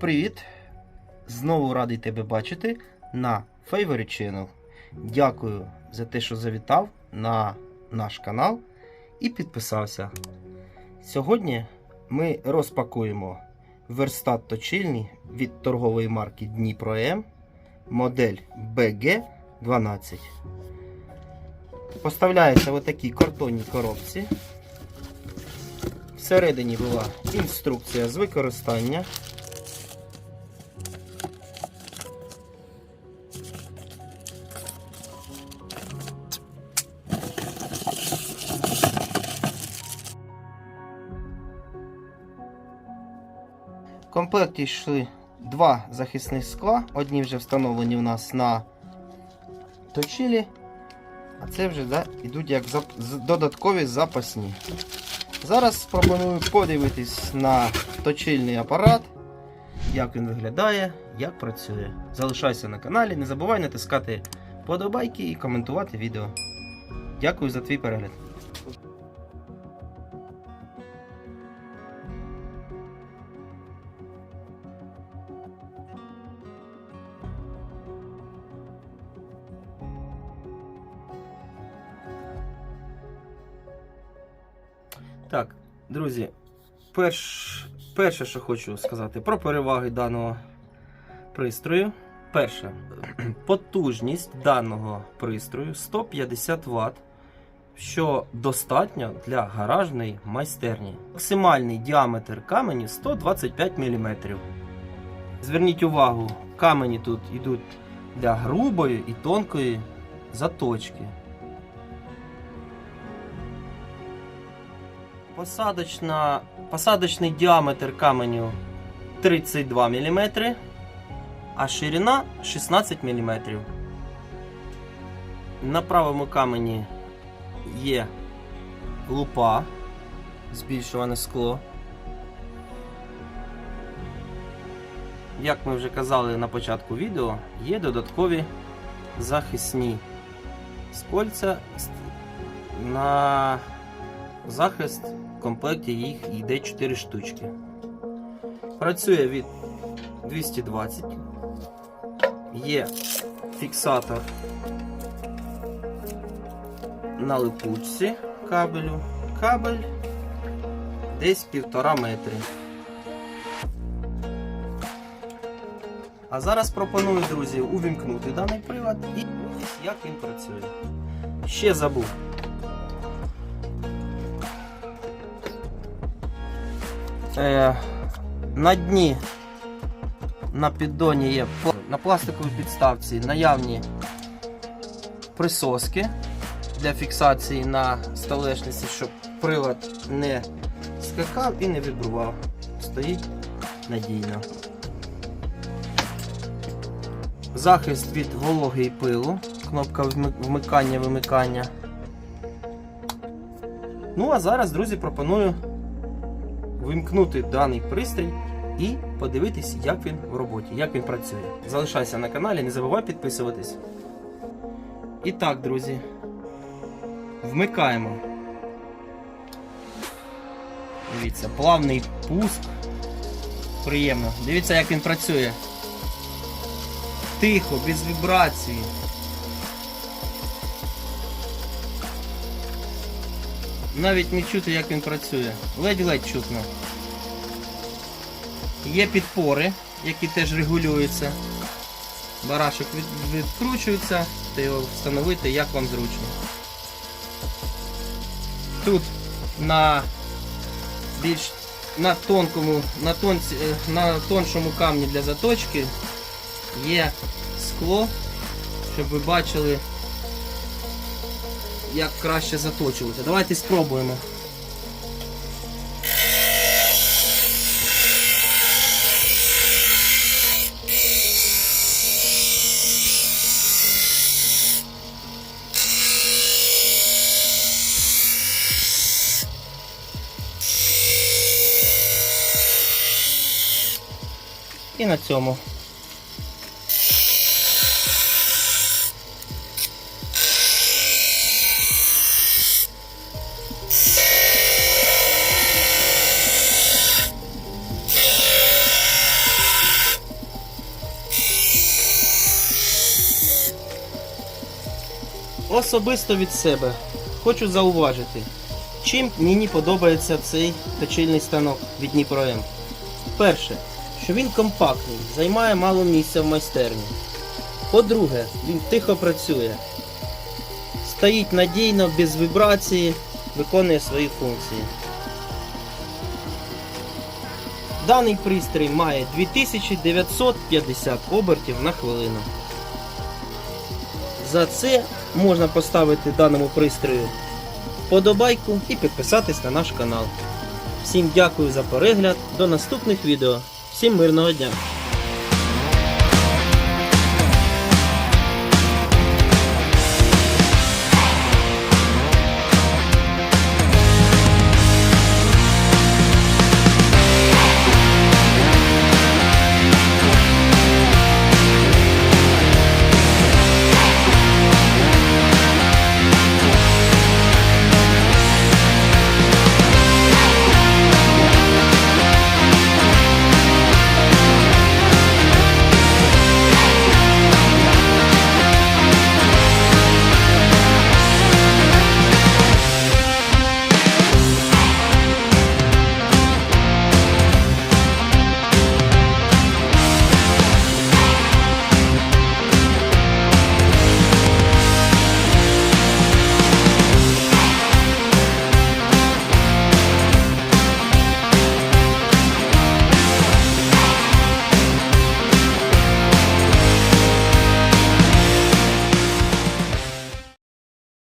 Привіт! Знову радий тебе бачити на Favorite Channel. Дякую за те, що завітав на наш канал і підписався. Сьогодні ми розпакуємо верстат точильний від торгової марки Дніпро М модель BG12. Поставляється в такій картонній коробці. Всередині була інструкція з використання. Комплекті йшли два захисних скла. Одні вже встановлені у нас на точилі, а це вже да, йдуть як зап- додаткові запасні. Зараз пропоную подивитись на точильний апарат, як він виглядає, як працює. Залишайся на каналі, не забувай натискати подобайки і коментувати відео. Дякую за твій перегляд. Так, друзі, перш, перше, що хочу сказати про переваги даного пристрою. Перше, потужність даного пристрою 150 Вт, що достатньо для гаражної майстерні. Максимальний діаметр каменю 125 мм. Зверніть увагу, камені тут йдуть для грубої і тонкої заточки. Посадочна, посадочний діаметр каменю 32 мм, а ширина 16 мм. На правому камені є лупа, збільшуване скло. Як ми вже казали на початку відео, є додаткові захисні скольця на захист в комплекті їх йде 4 штучки. Працює від 220. Є фіксатор на липучці кабелю. Кабель десь півтора метри. А зараз пропоную, друзі, увімкнути даний прилад і ось як він працює. Ще забув. Е, на дні на піддоні є на пластиковій підставці наявні присоски для фіксації на столешниці, щоб прилад не скакав і не вібрував. Стоїть надійно. Захист від вологи і пилу. Кнопка вмикання-вимикання. Ну а зараз, друзі, пропоную вимкнути даний пристрій і подивитись, як він в роботі, як він працює. Залишайся на каналі, не забувай підписуватись. І так, друзі, вмикаємо. Дивіться, плавний пуск. Приємно. Дивіться, як він працює. Тихо, без вібрації. Навіть не чути, як він працює. Ледь-ледь чутно. Є підпори, які теж регулюються. Барашок від, відкручується, та його встановити як вам зручно. Тут на більш на тонкому, на, тонці, е, на тоншому камні для заточки є скло, щоб ви бачили, як краще заточувати. Давайте спробуємо. І на цьому. Особисто від себе хочу зауважити, чим мені подобається цей точильний станок від Дніпро М. Перше, що він компактний, займає мало місця в майстерні. По-друге, він тихо працює, стоїть надійно, без вібрації, виконує свої функції. Даний пристрій має 2950 обертів на хвилину. За це можна поставити даному пристрою вподобайку і підписатись на наш канал. Всім дякую за перегляд, до наступних відео. Всім мирного дня!